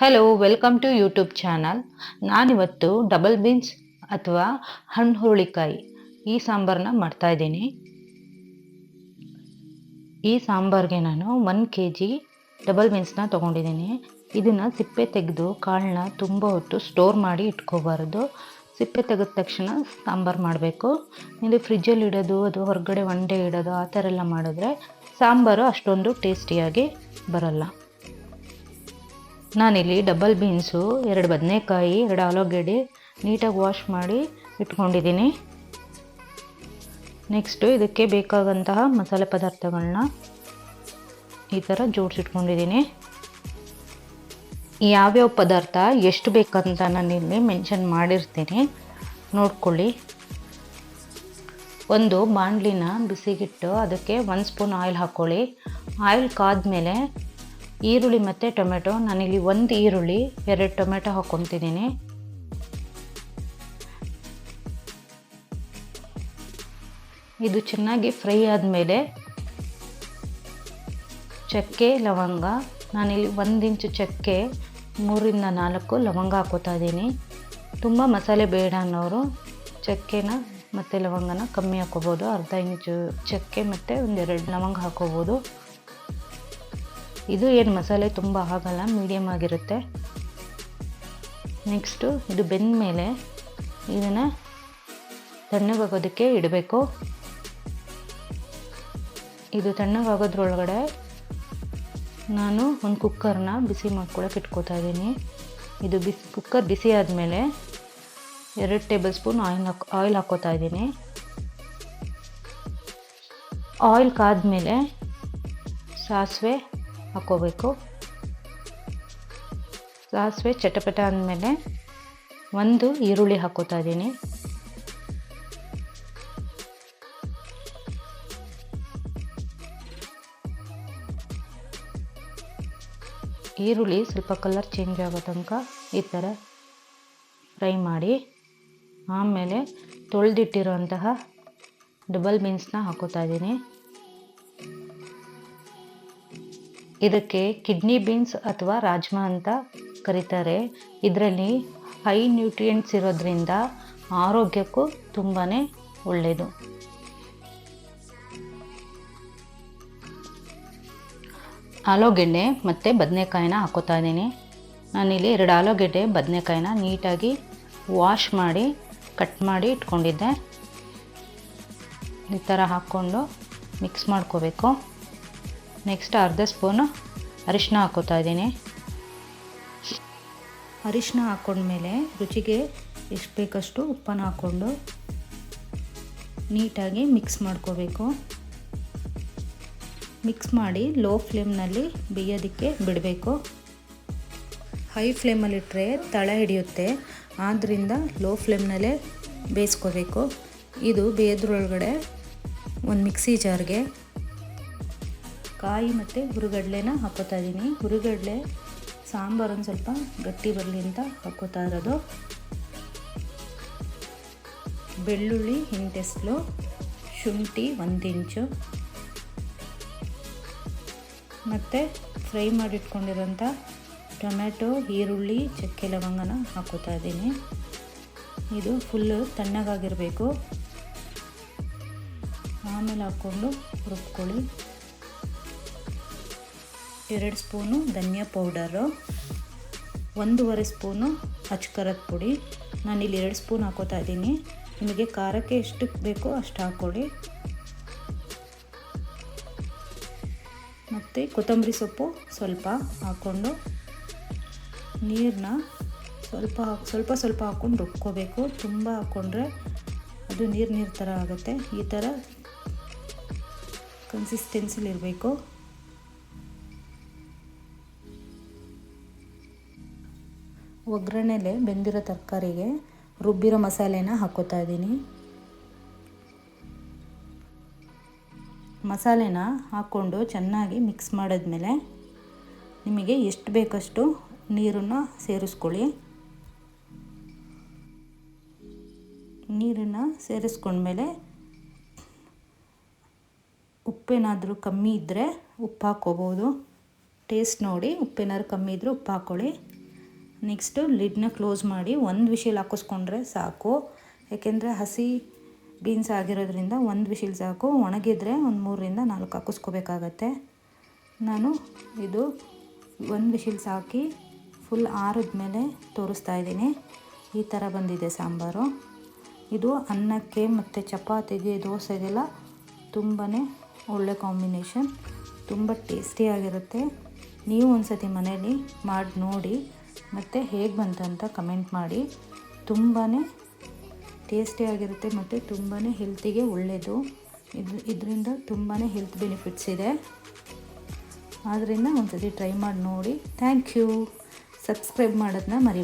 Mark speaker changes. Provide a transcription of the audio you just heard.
Speaker 1: Hello welcome to YouTube channel ನಾನಿವತ್ತು double beans ಅಥವಾ ಹಣ್ಣು ಹುರುಳಿಕಾಯಿ ಈ ಸಾಂಬಾರನ್ನ ಮಾಡ್ತಾ ಇದ್ದೀನಿ. ಈ ಸಾಂಬಾರಿಗೆ ನಾನು ಒನ್ ಕೆ ಜಿ ಡಬಲ್ ಬೀನ್ಸ್ನ ತೊಗೊಂಡಿದ್ದೀನಿ. ಇದನ್ನು ಸಿಪ್ಪೆ ತೆಗೆದು ಕಾಳನ್ನ ತುಂಬ ಹೊತ್ತು ಸ್ಟೋರ್ ಮಾಡಿ ಇಟ್ಕೋಬಾರ್ದು. ಸಿಪ್ಪೆ ತೆಗೆದ ತಕ್ಷಣ ಸಾಂಬಾರು ಮಾಡಬೇಕು. ಇದು ಫ್ರಿಜ್ಜಲ್ಲಿ ಇಡೋದು ಅದು ಹೊರಗಡೆ ಒನ್ ಡೇ ಇಡೋದು ಆ ಥರ ಎಲ್ಲ ಮಾಡಿದ್ರೆ ಸಾಂಬಾರು ಅಷ್ಟೊಂದು ಟೇಸ್ಟಿಯಾಗಿ ಬರಲ್ಲ. ನಾನಿಲ್ಲಿ ಡಬಲ್ ಬೀನ್ಸು ಎರಡು ಬದನೆಕಾಯಿ, ಎರಡು ಆಲೂಗೆಡ್ಡೆ ನೀಟಾಗಿ ವಾಶ್ ಮಾಡಿ ಇಟ್ಕೊಂಡಿದ್ದೀನಿ. ನೆಕ್ಸ್ಟು ಇದಕ್ಕೆ ಬೇಕಾದಂತಹ ಮಸಾಲೆ ಪದಾರ್ಥಗಳನ್ನ ಈ ಥರ ಜೋಡಿಸಿಟ್ಕೊಂಡಿದ್ದೀನಿ. ಯಾವ್ಯಾವ ಪದಾರ್ಥ ಎಷ್ಟು ಬೇಕಂತ ನಾನಿಲ್ಲಿ ಮೆನ್ಷನ್ ಮಾಡಿರ್ತೀನಿ. ನೋಡ್ಕೊಳ್ಳಿ. ಒಂದು ಬಾಣಲಿನ ಬಿಸಿಗಿಟ್ಟು, ಅದಕ್ಕೆ ಒಂದು ಸ್ಪೂನ್ ಆಯಿಲ್ ಹಾಕ್ಕೊಳ್ಳಿ ಆಯಿಲ್ ಕಾದ್ಮೇಲೆ ಈರುಳ್ಳಿ ಮತ್ತು ಟೊಮೆಟೊ. ನಾನಿಲ್ಲಿ ಒಂದು ಈರುಳ್ಳಿ, ಎರಡು ಟೊಮೆಟೊ ಹಾಕ್ಕೊತಿದ್ದೀನಿ. ಇದು ಚೆನ್ನಾಗಿ ಫ್ರೈ ಆದಮೇಲೆ ಚಕ್ಕೆ, ಲವಂಗ. ನಾನಿಲ್ಲಿ ಒಂದು ಇಂಚು ಚಕ್ಕೆ, ಮೂರಿಂದ ನಾಲ್ಕು ಲವಂಗ ಹಾಕೋತಾ ಇದ್ದೀನಿ. ತುಂಬ ಮಸಾಲೆ ಬೇಡ ಅನ್ನೋರು ಚಕ್ಕೆನ ಮತ್ತು ಲವಂಗನ ಕಮ್ಮಿ ಹಾಕೋಬೋದು. ಅರ್ಧ ಇಂಚು ಚಕ್ಕೆ ಮತ್ತು ಒಂದೆರಡು ಲವಂಗ ಹಾಕೋಬೋದು. ಇದು ಏನು ಮಸಾಲೆ ತುಂಬ ಆಗಲ್ಲ ಮೀಡಿಯಮ್ ಆಗಿರುತ್ತೆ. ನೆಕ್ಸ್ಟು ಇದು ಬೆಂದ ಮೇಲೆ ಇದನ್ನು ತಣ್ಣಗಾಗೋದಕ್ಕೆ ಇಡಬೇಕು. ಇದು ತಣ್ಣಗಾಗೋದ್ರೊಳಗಡೆ ನಾನು ಒಂದು ಕುಕ್ಕರ್ನ ಬಿಸಿ ಮಾಡ್ಕೊಳಕ್ಕೆ ಇಟ್ಕೋತಾ ಇದ್ದೀನಿ. ಇದು ಬಿಸಿ ಕುಕ್ಕರ್ ಬಿಸಿ ಆದಮೇಲೆ ಎರಡು ಟೇಬಲ್ ಸ್ಪೂನ್ ಆಯಿಲ್ ಹಾಕ್ ಆಯಿಲ್ ಹಾಕ್ಕೋತಾ ಇದ್ದೀನಿ. ಆಯಿಲ್ ಕಾದ್ಮೇಲೆ ಸಾಸಿವೆ ಹಾಕ್ಕೋಬೇಕು ಸಾಸಿವೆ ಚಟಪಟ ಅಂದಮೇಲೆ ಒಂದು ಈರುಳ್ಳಿ ಹಾಕೋತಾ ಇದ್ದೀನಿ. ಈರುಳ್ಳಿ ಸ್ವಲ್ಪ ಕಲರ್ ಚೇಂಜ್ ಆಗೋ ತನಕ ಈ ಥರ ಫ್ರೈ ಮಾಡಿ, ಆಮೇಲೆ ತೊಳೆದಿಟ್ಟಿರುವಂತಹ ಡಬಲ್ ಬೀನ್ಸ್ನ ಹಾಕೋತಾ ಇದ್ದೀನಿ. ಇದಕ್ಕೆ ಕಿಡ್ನಿ ಬೀನ್ಸ್ ಅಥವಾ ರಾಜ್ಮಾ ಅಂತ ಕರೀತಾರೆ. ಇದರಲ್ಲಿ ಹೈ ನ್ಯೂಟ್ರಿಯೆಂಟ್ಸ್ ಇರೋದ್ರಿಂದ ಆರೋಗ್ಯಕ್ಕೂ ತುಂಬಾ ಒಳ್ಳೆಯದು ಆಲೂಗೆಡ್ಡೆ ಮತ್ತು ಬದನೆಕಾಯಿನ ಹಾಕೋತಾ ಇದ್ದೀನಿ. ನಾನಿಲ್ಲಿ ಎರಡು ಆಲೂಗೆಡ್ಡೆ, ಬದನೆಕಾಯಿನ ನೀಟಾಗಿ ವಾಶ್ ಮಾಡಿ, ಕಟ್ ಮಾಡಿ ಇಟ್ಕೊಂಡಿದ್ದೆ. ಈ ಥರ ಹಾಕ್ಕೊಂಡು ಮಿಕ್ಸ್ ಮಾಡ್ಕೋಬೇಕು. ನೆಕ್ಸ್ಟ್ ಅರ್ಧ ಸ್ಪೂನು ಅರಿಶಿನ ಹಾಕೋತಾ ಇದ್ದೀನಿ. ಅರಿಶಿನ ಹಾಕೊಂಡ್ಮೇಲೆ ರುಚಿಗೆ ಎಷ್ಟು ಬೇಕಷ್ಟು ಉಪ್ಪನ್ನು ಹಾಕ್ಕೊಂಡು ನೀಟಾಗಿ ಮಿಕ್ಸ್ ಮಾಡ್ಕೋಬೇಕು. ಮಿಕ್ಸ್ ಮಾಡಿ ಲೋ ಫ್ಲೇಮ್ನಲ್ಲಿ ಬೇಯೋದಕ್ಕೆ ಬಿಡಬೇಕು. ಹೈ ಫ್ಲೇಮಲ್ಲಿಟ್ಟರೆ ತಳ ಹಿಡಿಯುತ್ತೆ. ಆದ್ದರಿಂದ ಲೋ ಫ್ಲೇಮ್ನಲ್ಲೇ ಬೇಯಿಸ್ಕೋಬೇಕು. ಇದು ಬೇಯೋದ್ರೊಳಗಡೆ ಒಂದು ಮಿಕ್ಸಿ ಜಾರ್ಗೆ ಕಾಯಿ ಮತ್ತು ಹುರುಗಡ್ಲೆನ ಹಾಕೋತಾ ಇದ್ದೀನಿ ಹುರುಗಡ್ಲೆ ಸಾಂಬಾರು ಒಂದು ಸ್ವಲ್ಪ ಗಟ್ಟಿ ಬರಲಿ ಅಂತ ಹಾಕೋತಾ ಇರೋದು. ಬೆಳ್ಳುಳ್ಳಿ ಹಿಂಟೆಸ್ಲು, ಶುಂಠಿ ಒಂದು ಇಂಚು. ಮತ್ತು ಫ್ರೈ ಮಾಡಿಟ್ಕೊಂಡಿರೋಂಥ ಟೊಮೆಟೊ ಈರುಳ್ಳಿ, ಚಕ್ಕೆ ಲವಂಗನ ಹಾಕೋತಾ ಇದ್ದೀನಿ ಇದು ಫುಲ್ಲು ತಣ್ಣಗಾಗಿರಬೇಕು. ಆಮೇಲೆ ಹಾಕ್ಕೊಂಡು ರುಬ್ಕೊಳ್ಳಿ. ಎರಡು ಸ್ಪೂನು ಧನಿಯಾ ಪೌಡರು, ಒಂದೂವರೆ ಸ್ಪೂನು ಅಚ್ಕರದ ಪುಡಿ. ನಾನಿಲ್ಲಿ ಎರಡು ಸ್ಪೂನ್ ಹಾಕೋತಾ ಇದ್ದೀನಿ. ನಿಮಗೆ ಖಾರಕ್ಕೆ ಎಷ್ಟು ಬೇಕೋ ಅಷ್ಟು ಹಾಕ್ಕೊಳ್ಳಿ. ಮತ್ತು ಕೊತ್ತಂಬರಿ ಸೊಪ್ಪು ಸ್ವಲ್ಪ ಹಾಕ್ಕೊಂಡು ನೀರನ್ನ ಸ್ವಲ್ಪ ಸ್ವಲ್ಪ ಸ್ವಲ್ಪ ಹಾಕ್ಕೊಂಡು ರುಬ್ಕೋಬೇಕು. ತುಂಬ ಹಾಕ್ಕೊಂಡ್ರೆ ಅದು ನೀರು ನೀರು ಥರ ಆಗುತ್ತೆ. ಈ ಥರ ಕನ್ಸಿಸ್ಟೆನ್ಸಿಲಿರಬೇಕು ಒಗ್ಗರಣೆಲೆ ಬೆಂದಿರೋ ತರಕಾರಿಗೆ ರುಬ್ಬಿರೋ ಮಸಾಲೆನ ಹಾಕೋತಾ ಇದ್ದೀನಿ. ಮಸಾಲೆನ ಹಾಕ್ಕೊಂಡು ಚೆನ್ನಾಗಿ ಮಿಕ್ಸ್ ಮಾಡಿದ್ಮೇಲೆ ನಿಮಗೆ ಎಷ್ಟು ಬೇಕಷ್ಟು ನೀರನ್ನು ಸೇರಿಸ್ಕೊಳ್ಳಿ. ನೀರನ್ನು ಸೇರಿಸ್ಕೊಂಡ್ಮೇಲೆ ಉಪ್ಪೇನಾದರೂ ಕಮ್ಮಿ ಇದ್ದರೆ ಉಪ್ಪು ಹಾಕ್ಕೋಬೋದು. ಟೇಸ್ಟ್ ನೋಡಿ, ಉಪ್ಪೇನಾದ್ರೂ ಕಮ್ಮಿ ಇದ್ದರೆ ಉಪ್ಪು ಹಾಕ್ಕೊಳ್ಳಿ ನೆಕ್ಸ್ಟು ಲಿಡ್ನ ಕ್ಲೋಸ್ ಮಾಡಿ ಒಂದು ವಿಶಿಲ್ ಹಾಕಿಸ್ಕೊಂಡ್ರೆ ಸಾಕು. ಯಾಕೆಂದರೆ ಹಸಿ ಬೀನ್ಸ್ ಆಗಿರೋದ್ರಿಂದ ಒಂದು ವಿಶಿಲ್ ಸಾಕು. ಒಣಗಿದ್ರೆ ಒಂದು ಮೂರರಿಂದ ನಾಲ್ಕು ಹಾಕಿಸ್ಕೋಬೇಕಾಗತ್ತೆ. ನಾನು ಇದು ಒಂದು ವಿಶಿಲ್ಸ್ ಹಾಕಿ ಫುಲ್ ಆರಿದ್ಮೇಲೆ ತೋರಿಸ್ತಾ ಇದ್ದೀನಿ. ಈ ಥರ ಬಂದಿದೆ ಸಾಂಬಾರು. ಇದು ಅನ್ನಕ್ಕೆ ಮತ್ತು ಚಪಾತಿಗೆ, ದೋಸೆಗೆಲ್ಲ ತುಂಬಾ ಒಳ್ಳೆ ಕಾಂಬಿನೇಷನ್ ತುಂಬ ಟೇಸ್ಟಿಯಾಗಿರುತ್ತೆ ನೀವು ಒಂದು ಸತಿ ಮನೇಲಿ ಮಾಡಿ ನೋಡಿ. ಮತ್ತು ಹೇಗೆ ಬಂತು ಅಂತ ಕಮೆಂಟ್ ಮಾಡಿ. ತುಂಬಾ ಟೇಸ್ಟಿಯಾಗಿರುತ್ತೆ ಮತ್ತು ತುಂಬಾ ಹೆಲ್ತಿಗೆ ಒಳ್ಳೆಯದು ಇದು, ಇದರಿಂದ ತುಂಬಾ ಹೆಲ್ತ್ ಬೆನಿಫಿಟ್ಸ್ ಇದೆ. ಆದ್ದರಿಂದ ಒಂದು ಸತಿ ಟ್ರೈ ಮಾಡಿ ನೋಡಿ. ಥ್ಯಾಂಕ್ ಯು ಸಬ್ಸ್ಕ್ರೈಬ್ ಮಾಡೋದನ್ನ ಮರಿ